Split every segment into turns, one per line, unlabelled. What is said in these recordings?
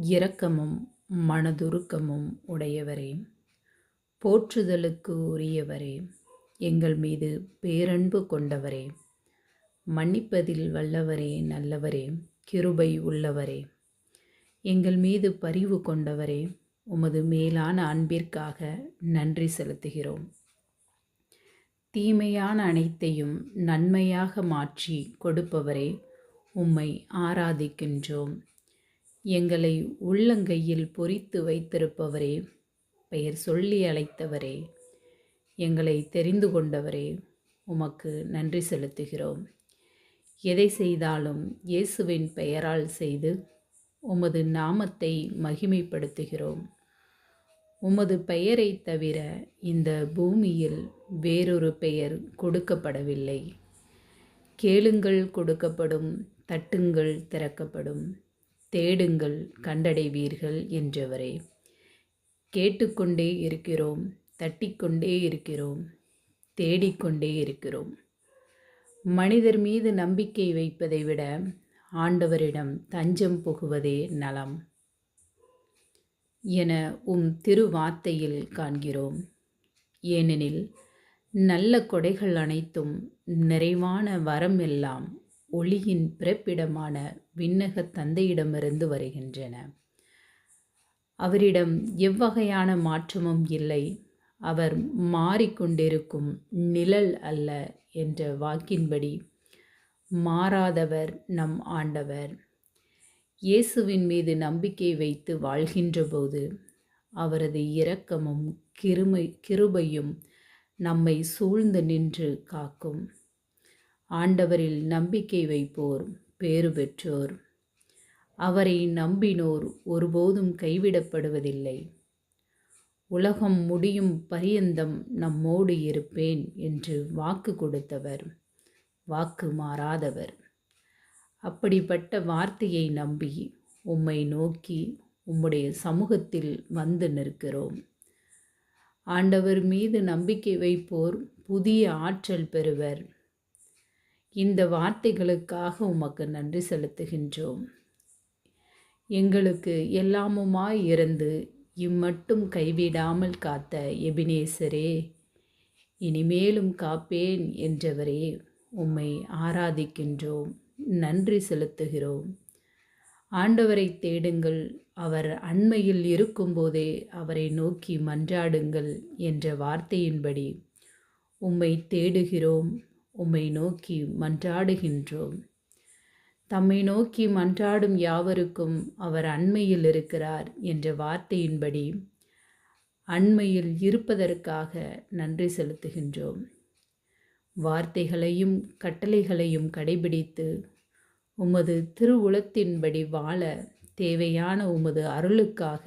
இரக்கமும் மனதுருக்கமும் உடையவரே. போற்றுதலுக்கு உரியவரே. எங்கள் மீது பேரன்பு கொண்டவரே. மன்னிப்பதில் வல்லவரே நல்லவரே. கிருபை உள்ளவரே. எங்கள் மீது பரிவு கொண்டவரே. உமது மேலான அன்பிற்காக நன்றி செலுத்துகிறோம். தீமையான அனைத்தையும் நன்மையாக மாற்றி கொடுப்பவரே. உம்மை ஆராதிக்கின்றோம். எங்களை உள்ளங்கையில் பொறித்து வைத்திருப்பவரே பெயர் சொல்லி அழைத்தவரே எங்களை தெரிந்து கொண்டவரே உமக்கு நன்றி செலுத்துகிறோம். எதை செய்தாலும் இயேசுவின் பெயரால் செய்து உமது நாமத்தை மகிமைப்படுத்துகிறோம். உமது பெயரை தவிர இந்த பூமியில் வேறொரு பெயர் கொடுக்கப்படவில்லை. கேளுங்கள் கொடுக்கப்படும் தட்டுங்கள் திறக்கப்படும். தேடுங்கள் கண்டடைவீர்கள் என்றவரே. கேட்டுக்கொண்டே இருக்கிறோம் தட்டிக்கொண்டே இருக்கிறோம் தேடிக்கொண்டே இருக்கிறோம். மனிதர் மீது நம்பிக்கை வைப்பதை விட ஆண்டவரிடம் தஞ்சம் புகுவதே நலம். என உம் திருவார்த்தையில் காண்கிறோம். ஏனெனில் நல்ல கொடைகள் அனைத்தும் நிறைவான வரம் எல்லாம் ஒளியின் பிறப்பிடமான விண்ணக தந்தையிடமிருந்து வருகின்றன. அவரிடம் எவ்வகையான மாற்றமும் இல்லை. அவர் மாறிக்கொண்டிருக்கும் நிழல் அல்ல என்ற வாக்கின்படி மாறாதவர் நம் ஆண்டவர். இயேசுவின் மீது நம்பிக்கை வைத்து வாழ்கின்றபோது அவரது இரக்கமும் கிருமை கிருபையும் நம்மை சூழ்ந்து நின்று காக்கும். ஆண்டவரில் நம்பிக்கை வைப்போர் பேறு பெற்றோர். அவரை நம்பினோர் ஒருபோதும் கைவிடப்படுவதில்லை. உலகம் முடியும் பரியந்தம் நம்மோடு இருப்பேன் என்று வாக்கு கொடுத்தவர் வாக்கு மாறாதவர். அப்படிப்பட்ட வார்த்தையை நம்பி உம்மை நோக்கி உம்முடைய சமூகத்தில் வந்து நிற்கிறோம். ஆண்டவர் மீது நம்பிக்கை வைப்போர் புதிய ஆற்றல் பெறுவர். இந்த வார்த்தைகளுக்காக உமக்கு நன்றி செலுத்துகின்றோம். எங்களுக்கு எல்லாமுமாய் இருந்து இம்மட்டும் கைவிடாமல் காத்த எபினேசரே இனிமேலும் காப்பேன் என்றவரே உம்மை ஆராதிக்கின்றோம் நன்றி செலுத்துகிறோம். ஆண்டவரை தேடுங்கள் அவர் அண்மையில் இருக்கும்போதே அவரை நோக்கி மன்றாடுங்கள் என்ற வார்த்தையின்படி உம்மை தேடுகிறோம். உம்மை நோக்கி மன்றாடுகின்றோம். தம்மை நோக்கி மன்றாடும் யாவருக்கும் அவர் அண்மையில் இருக்கிறார் என்ற வார்த்தையின்படி அண்மையில் இருப்பதற்காக நன்றி செலுத்துகின்றோம். வார்த்தைகளையும் கட்டளைகளையும் கடைபிடித்து உமது திருவுளத்தின்படி வாழ தேவையான உமது அருளுக்காக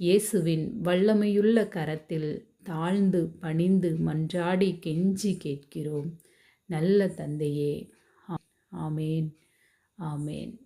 இயேசுவின் வல்லமையுள்ள கரத்தில் தாழ்ந்து பணிந்து மன்றாடி கெஞ்சி கேட்கிறோம். நல்ல தந்தையே. ஆமேன். ஆமேன்.